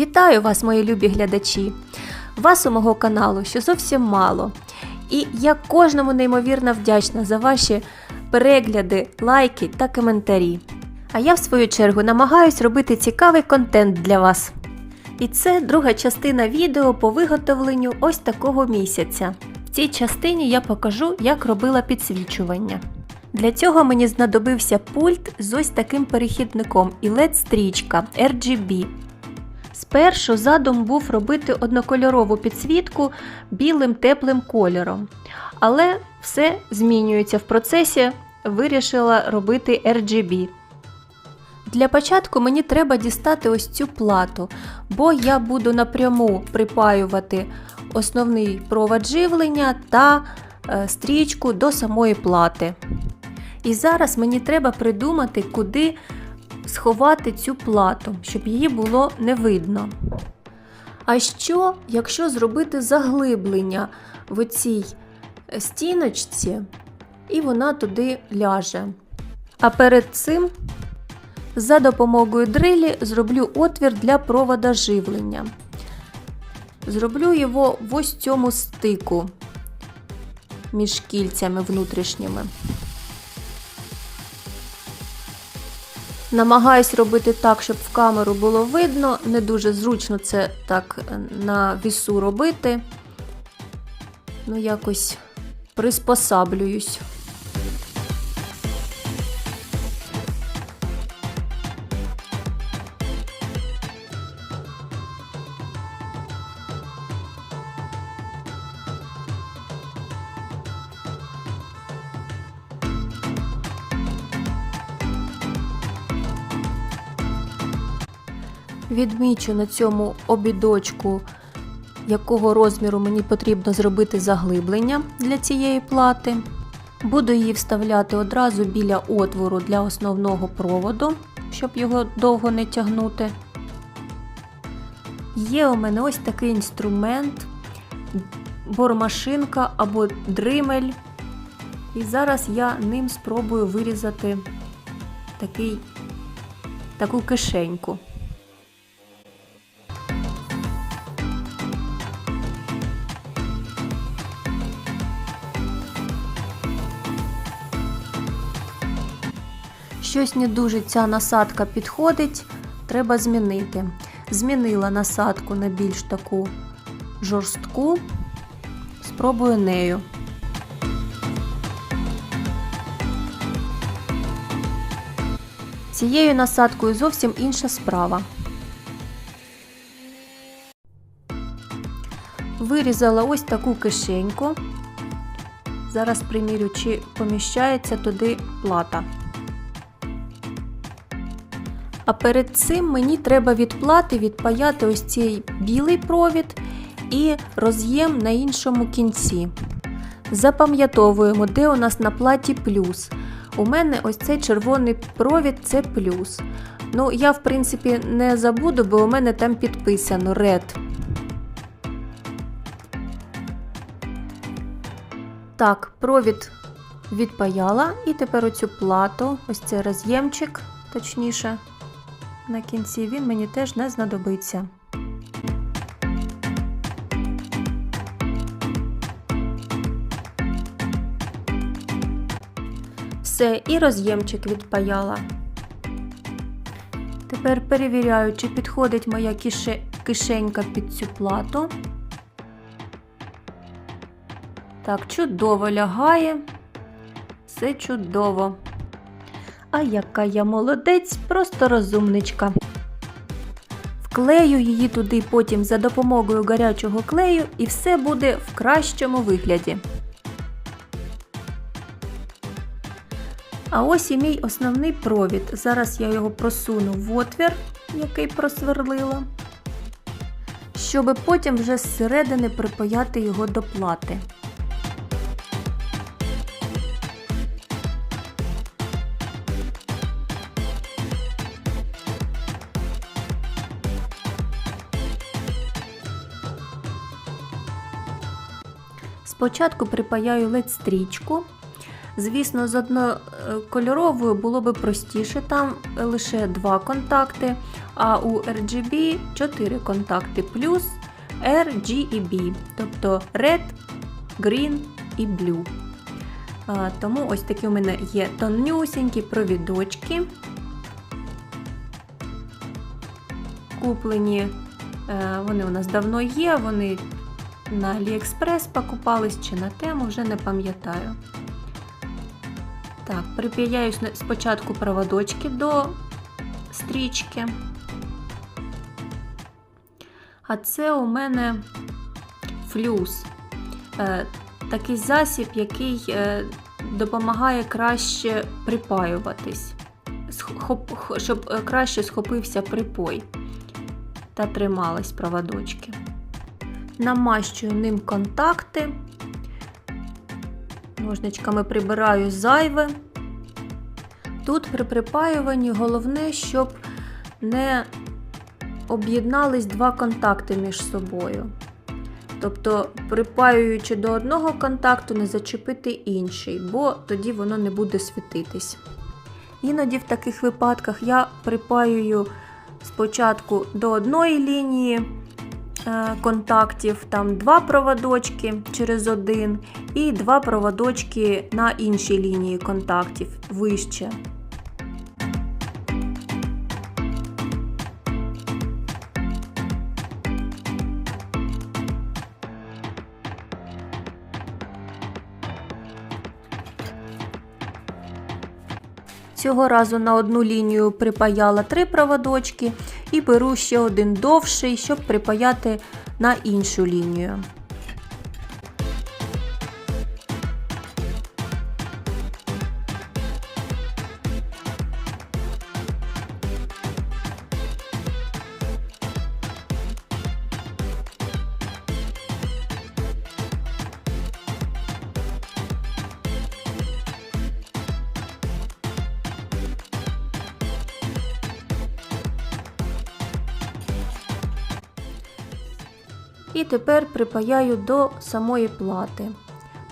Вітаю вас, мої любі глядачі! Вас у мого каналу ще зовсім мало. І я кожному неймовірно вдячна за ваші перегляди, лайки та коментарі. А я, в свою чергу, намагаюсь робити цікавий контент для вас. І це друга частина відео по виготовленню ось такого місяця. В цій частині я покажу, як робила підсвічування. Для цього мені знадобився пульт з ось таким перехідником і LED-стрічка RGB. Спершу задум був робити однокольорову підсвітку білим теплим кольором, але все змінюється в процесі, вирішила робити RGB. Для початку мені треба дістати ось цю плату, бо я буду напряму припаювати основний провод живлення та е, стрічку до самої плати. І зараз мені треба придумати, куди сховати цю плату, щоб її було не видно. А що, якщо зробити заглиблення в цій стіночці, і вона туди ляже? А перед цим за допомогою дрилі зроблю отвір для провода живлення. Зроблю його в ось цьому стику між кільцями внутрішніми. Намагаюсь робити так, щоб в камеру було видно. Не дуже зручно це так на вісу робити. Ну, якось приспосаблююсь. Відмічу на цьому обідочку, якого розміру мені потрібно зробити заглиблення для цієї плати. Буду її вставляти одразу біля отвору для основного проводу, щоб його довго не тягнути. Є у мене ось такий інструмент, бормашинка або дримель. І зараз я ним спробую вирізати такий, таку кишеньку. Щось не дуже ця насадка підходить, треба змінити. Змінила насадку на більш таку жорстку, спробую нею. Цією насадкою зовсім інша справа. Вирізала ось таку кишеньку. Зараз примірю, чи поміщається туди плата. А перед цим мені треба від плати відпаяти ось цей білий провід і роз'єм на іншому кінці. Запам'ятовуємо, де у нас на платі плюс. У мене ось цей червоний провід це плюс. Ну, я, в принципі, не забуду, бо у мене там підписано red. Так, провід відпаяла, і тепер оцю плату, ось цей роз'ємчик, точніше, на кінці він мені теж не знадобиться. Все, і роз'ємчик відпаяла. Тепер перевіряю, чи підходить моя кише... кишенька під цю плату. Так, чудово лягає. Все чудово. А яка я молодець, просто розумничка. Вклею її туди потім за допомогою гарячого клею, і все буде в кращому вигляді. А ось і мій основний провід. Зараз я його просуну в отвір, який просверлила, щоб потім вже зсередини припаяти його до плати. Спочатку припаяю LED-стрічку. Звісно, з однокольоровою було би простіше, там лише два контакти. а у RGB 4 контакти плюс R, G і B, тобто Red, Green і Blue. Тому ось такі у мене є тонюсінькі провідочки. Куплені, е, вони у нас давно є, вони на AliExpress покупались чи на тему, вже не пам'ятаю. Так, припаяю спочатку проводочки до стрічки. А це у мене флюс. Е, такий засіб, який е, допомагає краще припаюватись, щоб е, краще схопився припой та тримались проводочки. Намащую ним контакти, ножничками прибираю зайве. Тут при припаюванні головне, щоб не об'єднались два контакти між собою. Тобто, припаюючи до одного контакту, не зачепити інший, бо тоді воно не буде світитись. Іноді в таких випадках я припаюю спочатку до одної лінії контактів, там два проводочки через один, і два проводочки на іншій лінії контактів вище. Цього разу на одну лінію припаяла три проводочки і беру ще один довший, щоб припаяти на іншу лінію. І тепер припаяю до самої плати.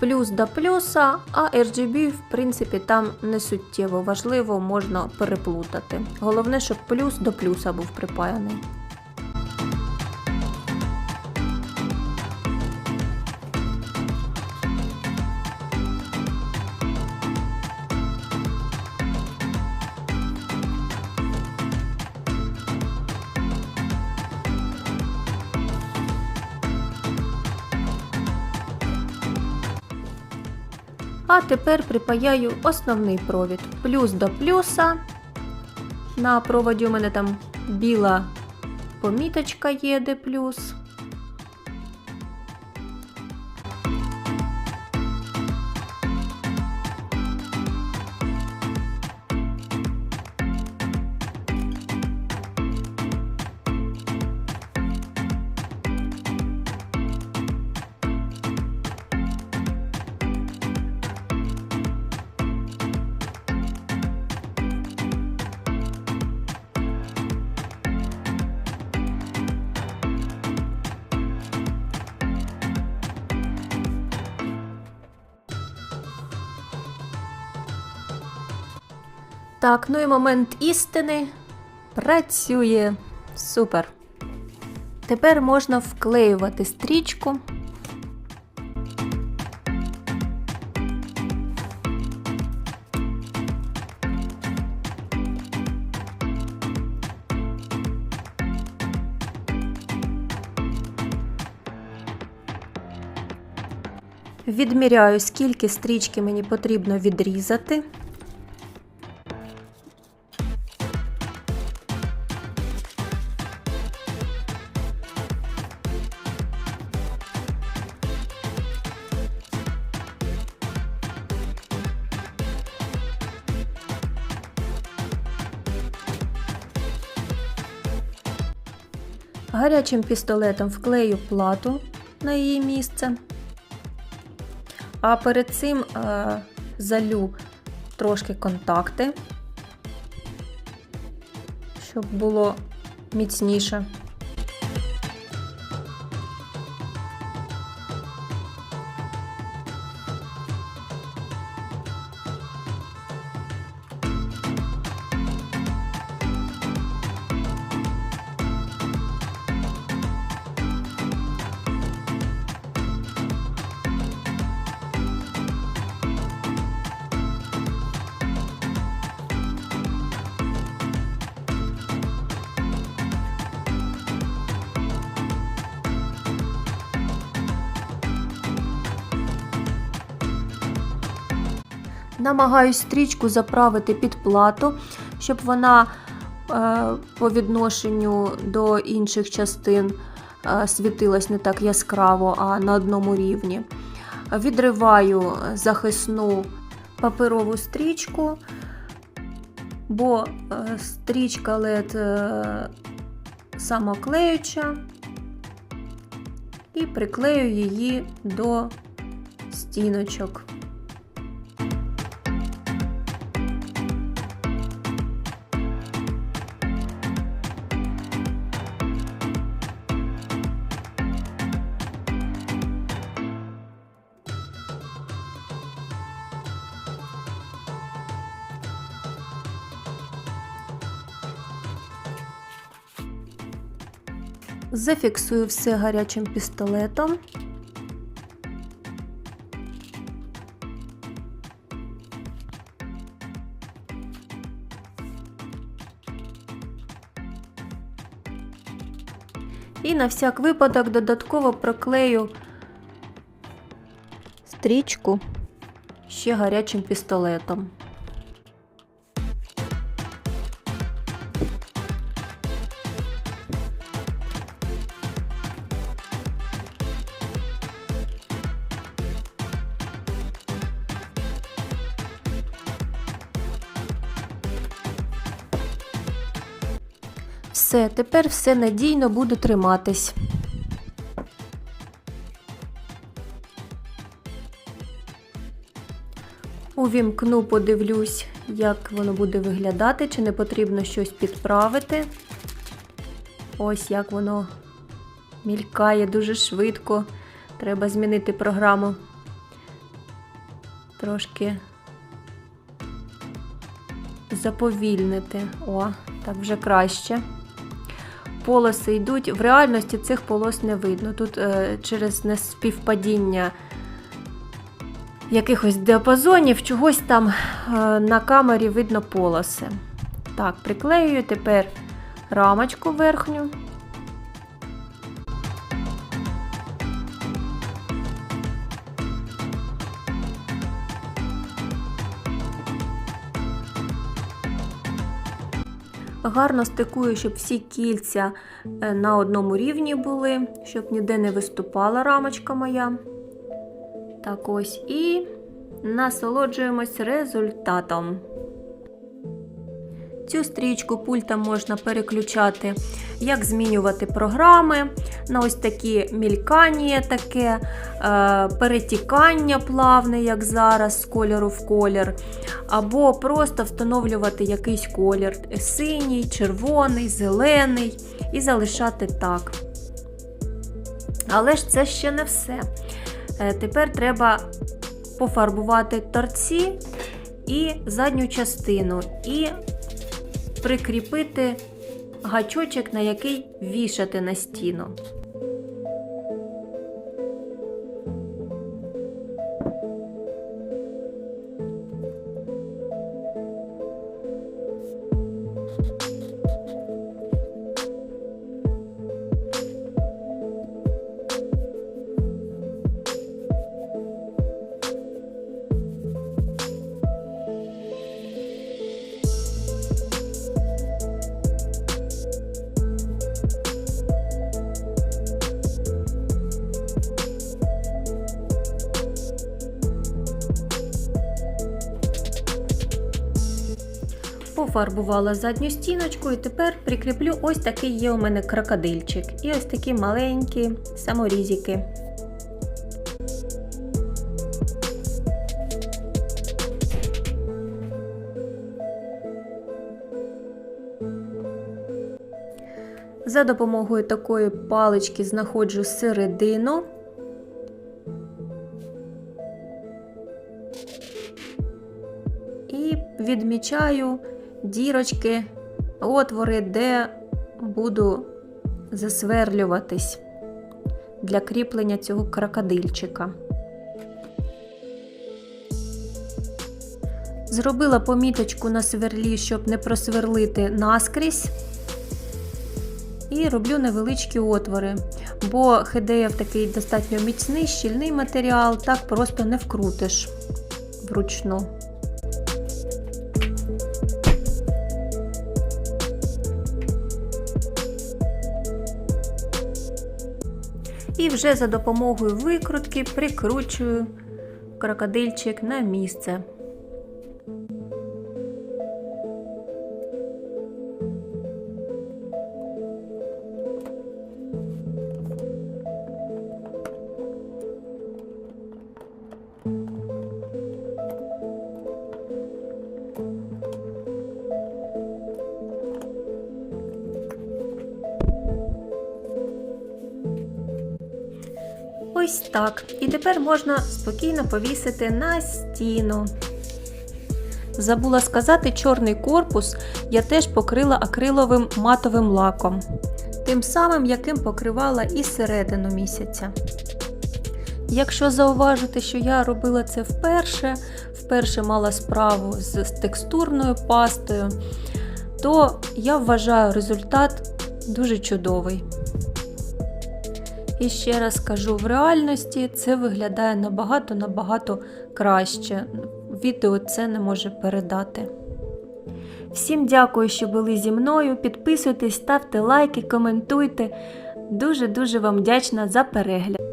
Плюс до плюса, а RGB, в принципі, там не суттєво важливо, можна переплутати. Головне, щоб плюс до плюса був припаяний. А тепер припаяю основний провід. Плюс до плюса. На проводі у мене там біла поміточка є, де плюс. Так, ну і момент істини працює. Супер. Тепер можна вклеювати стрічку. Відміряю, скільки стрічки мені потрібно відрізати. Гарячим пістолетом вклею плату на її місце, а перед цим е, залю трошки контакти, щоб було міцніше. Намагаюсь стрічку заправити під плату, щоб вона е, по відношенню до інших частин е, світилась не так яскраво, а на одному рівні. Відриваю захисну паперову стрічку, бо е, стрічка LED самоклеюча, і приклею її до стіночок. Зафіксую все гарячим пістолетом. І на всяк випадок додатково проклею стрічку ще гарячим пістолетом. Все, тепер все надійно буде триматись. Увімкну, подивлюсь, як воно буде виглядати, чи не потрібно щось підправити. Ось як воно мількає дуже швидко. Треба змінити програму. Трошки заповільнити. О, так вже краще. Полоси йдуть. В реальності цих полос не видно. Тут е, через неспівпадіння якихось діапазонів, чогось там е, на камері видно полоси. Так, приклеюю тепер рамочку верхню. Гарно стикую, щоб всі кільця е, на одному рівні були, щоб ніде не виступала рамочка моя. Так ось і насолоджуємось результатом. Цю стрічку пультом можна переключати, як змінювати програми на ось такі мількання, таке, е, перетікання плавне, як зараз, з кольору в колір, або просто встановлювати якийсь колір синій, червоний, зелений і залишати так. Але ж це ще не все. Е, Тепер треба пофарбувати торці і задню частину, і прикріпити гачочок, на який вішати на стіну. Пофарбувала задню стіночку і тепер прикріплю ось такий є у мене крокодильчик. І ось такі маленькі саморізики. За допомогою такої палички знаходжу середину. І відмічаю дірочки, отвори, де буду засверлюватись для кріплення цього крокодильчика. Зробила поміточку на сверлі, щоб не просверлити наскрізь. І роблю невеличкі отвори, бо хедеєв такий достатньо міцний, щільний матеріал, так просто не вкрутиш вручну. І вже за допомогою викрутки прикручую крокодильчик на місце. Ось так. І тепер можна спокійно повісити на стіну. Забула сказати, чорний корпус я теж покрила акриловим матовим лаком, тим самим, яким покривала і середину місяця. Якщо зауважити, що я робила це вперше, вперше мала справу з текстурною пастою, то я вважаю результат дуже чудовий. І ще раз кажу, в реальності це виглядає набагато-набагато краще. Відео це не може передати. Всім дякую, що були зі мною. Підписуйтесь, ставте лайки, коментуйте. Дуже-дуже вам вдячна за перегляд.